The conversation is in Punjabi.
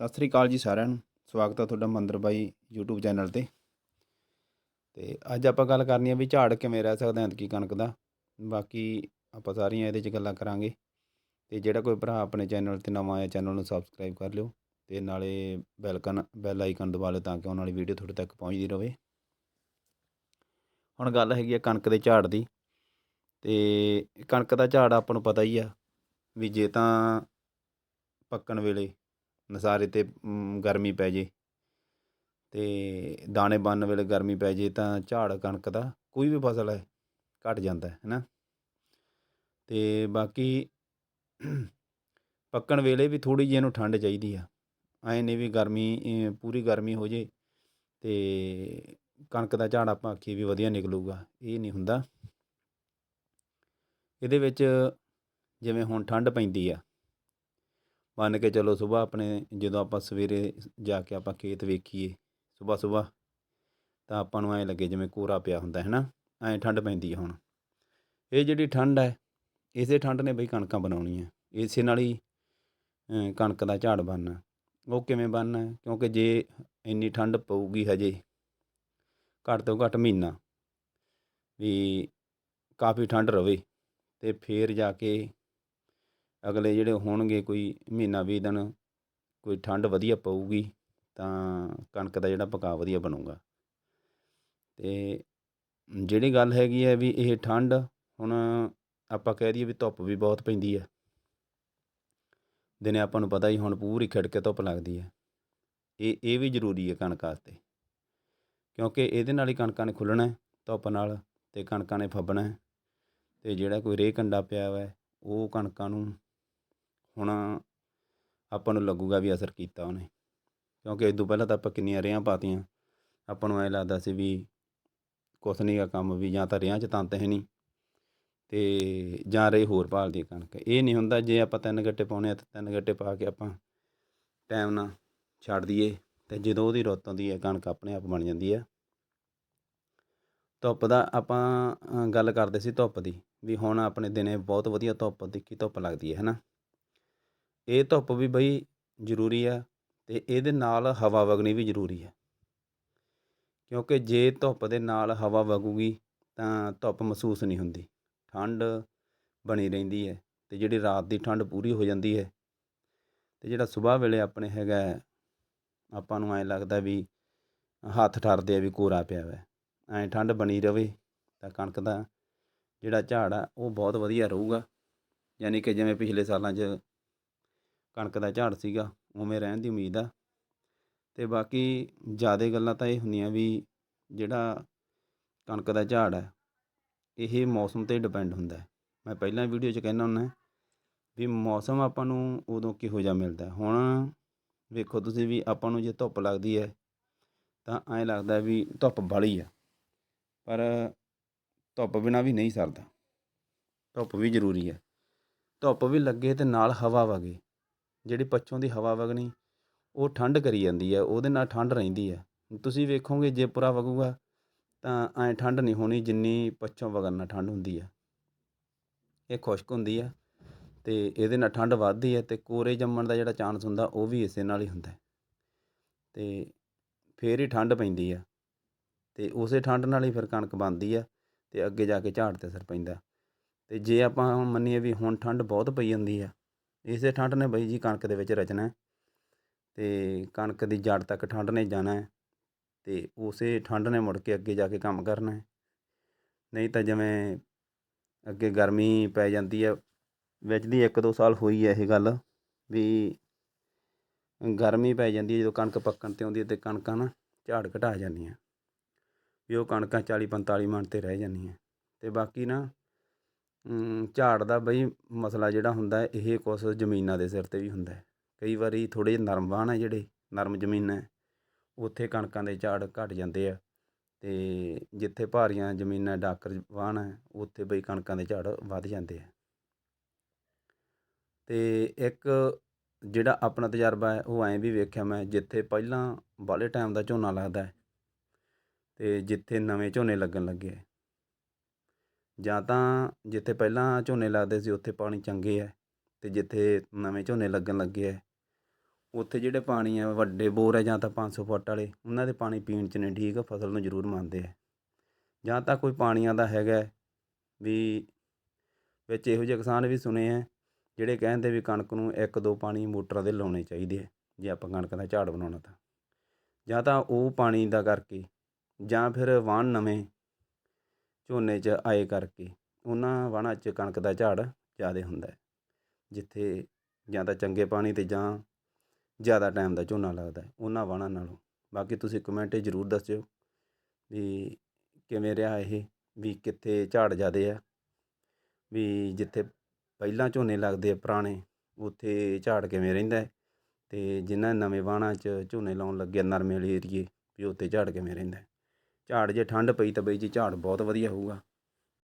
ਸਤਿ ਸ੍ਰੀ ਅਕਾਲ ਜੀ ਸਾਰਿਆਂ ਨੂੰ। ਸਵਾਗਤ ਹੈ ਤੁਹਾਡਾ ਮੰਦਰ ਬਾਈ YouTube ਚੈਨਲ ਤੇ। ਤੇ ਅੱਜ ਆਪਾਂ ਗੱਲ ਕਰਨੀ ਹੈ ਵੀ ਝਾੜ ਕਿਵੇਂ ਰਹਿ ਸਕਦਾ ਐਤਕੀ ਕਣਕ ਦਾ। ਬਾਕੀ ਆਪਾਂ ਸਾਰੀਆਂ ਇਹਦੇ 'ਚ ਗੱਲਾਂ ਕਰਾਂਗੇ। ਤੇ ਜਿਹੜਾ ਕੋਈ ਭਰਾ ਆਪਣੇ ਚੈਨਲ ਤੇ ਨਵਾਂ ਆਇਆ ਚੈਨਲ ਨੂੰ ਸਬਸਕ੍ਰਾਈਬ ਕਰ ਲਿਓ। ਤੇ ਨਾਲੇ ਬੈਲਕਨ ਬੈਲ ਆਈਕਨ ਦਬਾ ਲਿਓ ਤਾਂ ਕਿ ਆਉਣ ਵਾਲੀ ਵੀਡੀਓ ਤੁਹਾਡੇ ਤੱਕ ਪਹੁੰਚਦੀ ਰਹੇ ਹੁਣ ਗੱਲ ਹੈਗੀ ਆ ਕਣਕ ਦੇ ਝਾੜ ਦੀ। ਤੇ ਕਣਕ ਦਾ ਝਾੜ ਆਪਾਂ ਨੂੰ ਪਤਾ ਹੀ ਆ ਵੀ ਜੇ ਤਾਂ ਪੱਕਣ ਵੇਲੇ ਨਸਾਰੇ 'ਤੇ ਗਰਮੀ ਪੈ ਜੇ। ਅਤੇ ਦਾਣੇ ਬਣਨ ਵੇਲੇ ਗਰਮੀ ਪੈ ਜੇ ਤਾਂ ਝਾੜ ਕਣਕ ਦਾ ਕੋਈ ਵੀ ਫਸਲ ਹੈ, ਘੱਟ ਜਾਂਦਾ ਹੈ ਨਾ ਅਤੇ ਬਾਕੀ ਪੱਕਣ ਵੇਲੇ ਵੀ ਥੋੜ੍ਹੀ ਜਿਹੀ ਇਹਨੂੰ ਠੰਡ ਚਾਹੀਦੀ ਆ। ਐਂ ਨਹੀਂ ਵੀ ਗਰਮੀ ਪੂਰੀ ਗਰਮੀ ਹੋ ਜੇ ਅਤੇ ਕਣਕ ਦਾ ਝਾੜ ਆਪਾਂ ਆਖੀਏ ਵੀ ਵਧੀਆ ਨਿਕਲੂਗਾ, ਇਹ ਨਹੀਂ ਹੁੰਦਾ। ਇਹਦੇ ਵਿੱਚ ਜਿਵੇਂ ਹੁਣ ਠੰਡ ਪੈਂਦੀ ਆ ਮੰਨ ਕੇ ਚਲੋ ਸੁਬਾਹ ਆਪਣੇ ਜਦੋਂ ਆਪਾਂ ਸਵੇਰੇ ਜਾ ਕੇ ਆਪਾਂ ਖੇਤ ਵੇਖੀਏ ਸੁਬਾਹ ਸੁਬਾਹ, ਤਾਂ ਆਪਾਂ ਨੂੰ ਐਂ ਲੱਗੇ ਜਿਵੇਂ ਕੋਰਾ ਪਿਆ ਹੁੰਦਾ ਹੈ ਨਾ ਐਂ ਠੰਡ ਪੈਂਦੀ ਹੈ ਹੁਣ। ਇਹ ਜਿਹੜੀ ਠੰਡ ਹੈ, ਇਸੇ ਠੰਡ ਨੇ ਬਈ ਕਣਕਾਂ ਬਣਾਉਣੀਆਂ। ਇਸੇ ਨਾਲ ਹੀ ਕਣਕ ਦਾ ਝਾੜ ਬਣਨਾ। ਉਹ ਕਿਵੇਂ ਬਣਨਾ? ਕਿਉਂਕਿ ਜੇ ਇੰਨੀ ਠੰਡ ਪਊਗੀ ਹਜੇ, ਘੱਟ ਤੋਂ ਘੱਟ ਮਹੀਨਾ, ਵੀ ਕਾਫੀ ਠੰਡ ਰਵੇ, ਤੇ ਫੇਰ ਜਾ ਕੇ ਅਗਲੇ ਜਿਹੜੇ ਹੋਣਗੇ ਕੋਈ ਮਹੀਨਾ ਵੀਹ ਦਿਨ, ਕੋਈ ਠੰਡ ਵਧੀਆ ਪਊਗੀ ਤਾਂ ਕਣਕ ਦਾ ਜਿਹੜਾ ਪਕਾ ਵਧੀਆ ਬਣੂਗਾ। ਅਤੇ ਜਿਹੜੀ ਗੱਲ ਹੈਗੀ ਹੈ ਵੀ ਇਹ ਠੰਡ, ਹੁਣ ਆਪਾਂ ਕਹਿ ਦਈਏ ਵੀ ਧੁੱਪ ਵੀ ਬਹੁਤ ਪੈਂਦੀ ਹੈ। ਦਿਨੇ ਆਪਾਂ ਨੂੰ ਪਤਾ ਹੀ ਹੁਣ ਪੂਰੀ ਖਿੜ ਕੇ ਧੁੱਪ ਲੱਗਦੀ ਹੈ। ਇਹ ਇਹ ਵੀ ਜ਼ਰੂਰੀ ਹੈ ਕਣਕ ਵਾਸਤੇ। ਕਿਉਂਕਿ ਇਹਦੇ ਨਾਲ ਹੀ ਕਣਕਾਂ ਨੇ ਖੁੱਲ੍ਹਣਾ ਧੁੱਪ ਨਾਲ ਤੇ ਕਣਕਾਂ ਨੇ ਫੱਬਣਾ ਹੈ। ਤੇ ਜਿਹੜਾ ਕੋਈ ਰੇਹ ਕੰਡਾ ਪਿਆ ਹੋਇਆ ਉਹ ਕਣਕਾਂ ਨੂੰ ਹੁਣ ਆਪਾਂ ਨੂੰ ਲੱਗੂਗਾ ਵੀ ਅਸਰ ਕੀਤਾ ਉਹਨੇ। ਕਿਉਂਕਿ ਇਸ ਤੋਂ ਪਹਿਲਾਂ ਤਾਂ ਆਪਾਂ ਕਿੰਨੀਆਂ ਰੇਹਾਂ ਪਾਤੀਆਂ। ਆਪਾਂ ਨੂੰ ਐਂ ਲੱਗਦਾ ਸੀ ਵੀ ਕੁਛ ਨਹੀਂ ਆ ਕੰਮ ਵੀ, ਜਾਂ ਤਾਂ ਰੇਹਾਂ 'ਚ ਤੰਤ ਹੈ ਨਹੀਂ ਤੇ ਜਾਂ ਰੇ ਹੋਰ ਭਾਲਦੀ ਹੈ ਕਣਕ। ਇਹ ਨਹੀਂ ਹੁੰਦਾ ਜੇ ਆਪਾਂ ਤਿੰਨ ਗੱਟੇ ਪਾਉਣੇ ਆ ਤਾਂ ਤਿੰਨ ਗੱਟੇ ਪਾ ਕੇ ਆਪਾਂ ਟਾਈਮ ਨਾਲ ਛੱਡ ਦਈਏ। ਤੇ ਜਦੋਂ ਉਹਦੀ ਰੁੱਤ ਆਉਂਦੀ ਹੈ, ਕਣਕ ਆਪਣੇ ਆਪ ਬਣ ਜਾਂਦੀ ਹੈ। ਧੁੱਪ ਦਾ ਆਪਾਂ ਗੱਲ ਕਰਦੇ ਸੀ ਧੁੱਪ ਦੀ। ਵੀ ਹੁਣ ਆਪਣੇ ਦਿਨੇ ਬਹੁਤ ਵਧੀਆ ਧੁੱਪ ਤਿੱਖੀ ਧੁੱਪ ਲੱਗਦੀ ਹੈ ਹੈ ਨਾ? ਇਹ ਧੁੱਪ ਵੀ ਬਈ ਜ਼ਰੂਰੀ ਆ ਅਤੇ ਇਹਦੇ ਨਾਲ ਹਵਾ ਵਗਣੀ ਵੀ ਜ਼ਰੂਰੀ ਹੈ ਕਿਉਂਕਿ ਜੇ ਧੁੱਪ ਦੇ ਨਾਲ ਹਵਾ ਵਗੂਗੀ ਤਾਂ ਧੁੱਪ ਮਹਿਸੂਸ ਨਹੀਂ ਹੁੰਦੀ। ਠੰਡ ਬਣੀ ਰਹਿੰਦੀ ਹੈ ਅਤੇ ਜਿਹੜੀ ਰਾਤ ਦੀ ਠੰਡ ਪੂਰੀ ਹੋ ਜਾਂਦੀ ਹੈ ਅਤੇ ਜਿਹੜਾ ਸਵੇਰ ਵੇਲੇ ਆਪਣੇ ਹੈਗਾ ਆਪਾਂ ਨੂੰ ਐਂ ਲੱਗਦਾ ਵੀ ਹੱਥ ਠਰਦੇ ਆ ਵੀ ਕੋਰਾ ਪਿਆ ਵੈ। ਐਂ ਠੰਡ ਬਣੀ ਰਵੇ ਤਾਂ ਕਣਕ ਦਾ ਜਿਹੜਾ ਝਾੜ ਆ ਉਹ ਬਹੁਤ ਵਧੀਆ ਰਹੂਗਾ। ਯਾਨੀ ਕਿ ਜਿਵੇਂ ਪਿਛਲੇ ਸਾਲਾਂ 'ਚ ਕਣਕ ਦਾ ਝਾੜ ਸੀਗਾ, ਉਵੇਂ ਰਹਿਣ ਦੀ ਉਮੀਦ ਆ। ਅਤੇ ਬਾਕੀ ਜ਼ਿਆਦਾ ਗੱਲਾਂ ਤਾਂ ਇਹ ਹੁੰਦੀਆਂ ਵੀ ਜਿਹੜਾ ਕਣਕ ਦਾ ਝਾੜ ਹੈ, ਇਹ ਮੌਸਮ ਤੇ ਡਿਪੈਂਡ ਹੁੰਦਾ ਮੈਂ ਪਹਿਲਾਂ ਵੀਡੀਓ 'ਚ ਕਹਿੰਦਾ ਹੁੰਦਾ ਵੀ ਮੌਸਮ ਆਪਾਂ ਨੂੰ ਉਦੋਂ ਕਿਹੋ ਜਿਹਾ ਮਿਲਦਾ ਹੁਣ ਵੇਖੋ ਤੁਸੀਂ ਵੀ ਆਪਾਂ ਨੂੰ ਜੇ ਧੁੱਪ ਲੱਗਦੀ ਹੈ, ਤਾਂ ਐਂ ਲੱਗਦਾ ਵੀ ਧੁੱਪ ਬਾਹਲੀ ਆ। ਪਰ ਧੁੱਪ ਬਿਨਾਂ ਵੀ ਨਹੀਂ ਸਰਦਾ। ਧੁੱਪ ਵੀ ਜ਼ਰੂਰੀ ਹੈ ਧੁੱਪ ਵੀ ਲੱਗੇ ਤੇ ਨਾਲ ਹਵਾ ਵਗੇ। ਜਿਹੜੀ ਪੱਛੋਂ ਦੀ ਹਵਾ ਵਗਣੀ, ਉਹ ਠੰਡ ਕਰੀ ਜਾਂਦੀ ਹੈ, ਉਹਦੇ ਨਾਲ ਠੰਡ ਰਹਿੰਦੀ ਹੈ। ਤੁਸੀਂ ਵੇਖੋਗੇ ਜੇ ਪੂਰਾ ਵਗੂਗਾ, ਤਾਂ ਐਂ ਠੰਡ ਨਹੀਂ ਹੋਣੀ ਜਿੰਨੀ ਪੱਛੋਂ ਵਗਣ ਨਾਲ ਠੰਡ ਹੁੰਦੀ ਹੈ। ਇਹ ਖੁਸ਼ਕ ਹੁੰਦੀ ਆ ਤੇ ਇਹਦੇ ਨਾਲ ਠੰਡ ਵੱਧਦੀ ਹੈ ਤੇ ਕੋਰੇ ਜੰਮਣ ਦਾ ਜਿਹੜਾ ਚਾਂਸ ਹੁੰਦਾ, ਉਹ ਵੀ ਇਸੇ ਨਾਲ ਹੀ ਹੁੰਦਾ ਹੈ। ਤੇ ਫੇਰ ਹੀ ਠੰਡ ਪੈਂਦੀ ਆ ਤੇ ਉਸੇ ਠੰਡ ਨਾਲ ਹੀ ਫਿਰ ਕਣਕ ਬਣਦੀ ਆ ਤੇ ਅੱਗੇ ਜਾ ਕੇ ਝਾੜ ਤੇ ਅਸਰ ਪੈਂਦਾ ਤੇ ਜੇ ਆਪਾਂ ਮੰਨੀਏ ਵੀ ਹੁਣ ਠੰਡ ਬਹੁਤ ਪਈ ਜਾਂਦੀ ਆ ਇਸੇ ਠੰਡ ਨੇ ਬਈ ਜੀ ਕਣਕ ਦੇ ਵਿੱਚ ਰਚਣਾ ਹੈ ਤੇ ਕਣਕ ਦੀ ਜੜ ਤੱਕ ਠੰਡ ਨੇ ਜਾਣਾ ਹੈ ਤੇ ਉਸੇ ਠੰਡ ਨੇ ਮੁੜ ਕੇ ਅੱਗੇ ਜਾ ਕੇ ਕੰਮ ਕਰਨਾ ਨਹੀਂ ਤਾਂ ਜਿਵੇਂ ਅੱਗੇ ਗਰਮੀ ਪੈ ਜਾਂਦੀ ਹੈ, ਵਿੱਚ ਦੀ ਇੱਕ ਦੋ ਸਾਲ ਹੋਈ ਹੈ ਇਹ ਗੱਲ ਵੀ ਗਰਮੀ ਪੈ ਜਾਂਦੀ ਹੈ ਜਦੋਂ ਕਣਕ ਪੱਕਣ ਤੇ ਆਉਂਦੀ ਹੈ ਤੇ ਕਣਕਾਂ ਨਾ ਝਾੜ ਘਟਾ ਜਾਂਦੀਆਂ। ਵੀ ਉਹ ਕਣਕਾਂ 40 45 ਮਣ ਤੇ ਰਹਿ ਜਾਂਦੀਆਂ ਤੇ ਬਾਕੀ ਨਾ ਝਾੜ ਦਾ ਬਈ ਮਸਲਾ ਜਿਹੜਾ ਹੁੰਦਾ ਇਹ ਕੁਛ ਜ਼ਮੀਨਾਂ ਦੇ ਸਿਰ ਤੇ ਵੀ ਹੁੰਦਾ ਕਈ ਵਾਰੀ ਥੋੜ੍ਹੇ ਜਿਹੇ ਨਰਮ ਵਾਹਣ ਹੈ ਜਿਹੜੇ ਨਰਮ ਜ਼ਮੀਨਾਂ ਹੈ, ਉੱਥੇ ਕਣਕਾਂ ਦੇ ਝਾੜ ਘੱਟ ਜਾਂਦੇ ਆ ਅਤੇ ਜਿੱਥੇ ਭਾਰੀਆਂ ਜ਼ਮੀਨਾਂ ਡਾਕਰ ਵਾਹਣ ਹੈ ਉੱਥੇ ਬਈ ਕਣਕਾਂ ਦੇ ਝਾੜ ਵੱਧ ਜਾਂਦੇ ਆ। ਅਤੇ ਇੱਕ ਜਿਹੜਾ ਆਪਣਾ ਤਜਰਬਾ ਹੈ ਉਹ ਐਂ ਵੀ ਵੇਖਿਆ ਮੈਂ ਜਿੱਥੇ ਪਹਿਲਾਂ ਬਾਹਲੇ ਟਾਈਮ ਦਾ ਝੋਨਾ ਲੱਗਦਾ ਹੈ ਤੇ ਜਿੱਥੇ ਨਵੇਂ ਝੋਨੇ ਲੱਗਣ ਲੱਗੇ ਹੈ ਜਾਂ ਤਾਂ ਜਿੱਥੇ ਪਹਿਲਾਂ ਝੋਨੇ ਲੱਗਦੇ ਸੀ, ਉੱਥੇ ਪਾਣੀ ਚੰਗੇ ਹੈ ਅਤੇ ਜਿੱਥੇ ਨਵੇਂ ਝੋਨੇ ਲੱਗਣ ਲੱਗੇ ਹੈ ਉੱਥੇ ਜਿਹੜੇ ਪਾਣੀ ਆ ਵੱਡੇ ਬੋਰ ਹੈ ਜਾਂ ਤਾਂ ਪੰਜ ਸੌ ਫੁੱਟ ਵਾਲੇ, ਉਹਨਾਂ ਦੇ ਪਾਣੀ ਪੀਣ 'ਚ ਨਹੀਂ ਠੀਕ, ਫਸਲ ਨੂੰ ਜ਼ਰੂਰ ਮੰਨਦੇ ਹੈ ਜਾਂ ਤਾਂ ਕੋਈ ਪਾਣੀਆਂ ਦਾ ਹੈਗਾ ਵੀ ਵਿੱਚ ਇਹੋ ਜਿਹੇ ਕਿਸਾਨ ਵੀ ਸੁਣੇ ਹੈ ਜਿਹੜੇ ਕਹਿੰਦੇ ਵੀ ਕਣਕ ਨੂੰ ਇੱਕ ਦੋ ਪਾਣੀ ਮੋਟਰਾਂ ਦੇ ਲਾਉਣੇ ਚਾਹੀਦੇ ਹੈ ਜੇ ਆਪਾਂ ਕਣਕ ਦਾ ਝਾੜ ਬਣਾਉਣਾ ਤਾਂ। ਜਾਂ ਤਾਂ ਉਹ ਪਾਣੀ ਦਾ ਕਰਕੇ ਜਾਂ ਫਿਰ ਵਾਹਣ ਨਵੇਂ ਝੋਨੇ 'ਚ ਆਏ ਕਰਕੇ ਉਹਨਾਂ ਵਾਹਣਾਂ 'ਚ ਕਣਕ ਦਾ ਝਾੜ ਜ਼ਿਆਦਾ ਹੁੰਦਾ ਜਿੱਥੇ ਜਾਂ ਤਾਂ ਚੰਗੇ ਪਾਣੀ ਤੇ ਜਾਂ ਜ਼ਿਆਦਾ ਟਾਈਮ ਦਾ ਝੋਨਾ ਲੱਗਦਾ ਉਹਨਾਂ ਵਾਹਣਾਂ ਨਾਲੋਂ। ਬਾਕੀ ਤੁਸੀਂ ਕਮੈਂਟ ਜ਼ਰੂਰ ਦੱਸਿਓ ਵੀ ਕਿਵੇਂ ਰਿਹਾ ਇਹ ਵੀ ਕਿੱਥੇ ਝਾੜ ਜ਼ਿਆਦੇ ਆ ਵੀ ਜਿੱਥੇ ਪਹਿਲਾਂ ਝੋਨੇ ਲੱਗਦੇ ਆ ਪੁਰਾਣੇ ਉੱਥੇ ਝਾੜ ਕਿਵੇਂ ਰਹਿੰਦਾ ਅਤੇ ਜਿਨ੍ਹਾਂ ਨਵੇਂ ਵਾਹਣਾਂ 'ਚ ਝੋਨੇ ਲਾਉਣ ਲੱਗੇ ਆ, ਨਰਮੇ ਵਾਲੇ ਏਰੀਏ ਵੀ ਉੱਥੇ ਝਾੜ ਕਿਵੇਂ ਰਹਿੰਦਾ ਝਾੜ ਜੇ ਠੰਡ ਪਈ ਤਾਂ ਬਈ ਜੀ ਝਾੜ ਬਹੁਤ ਵਧੀਆ ਹੋਊਗਾ।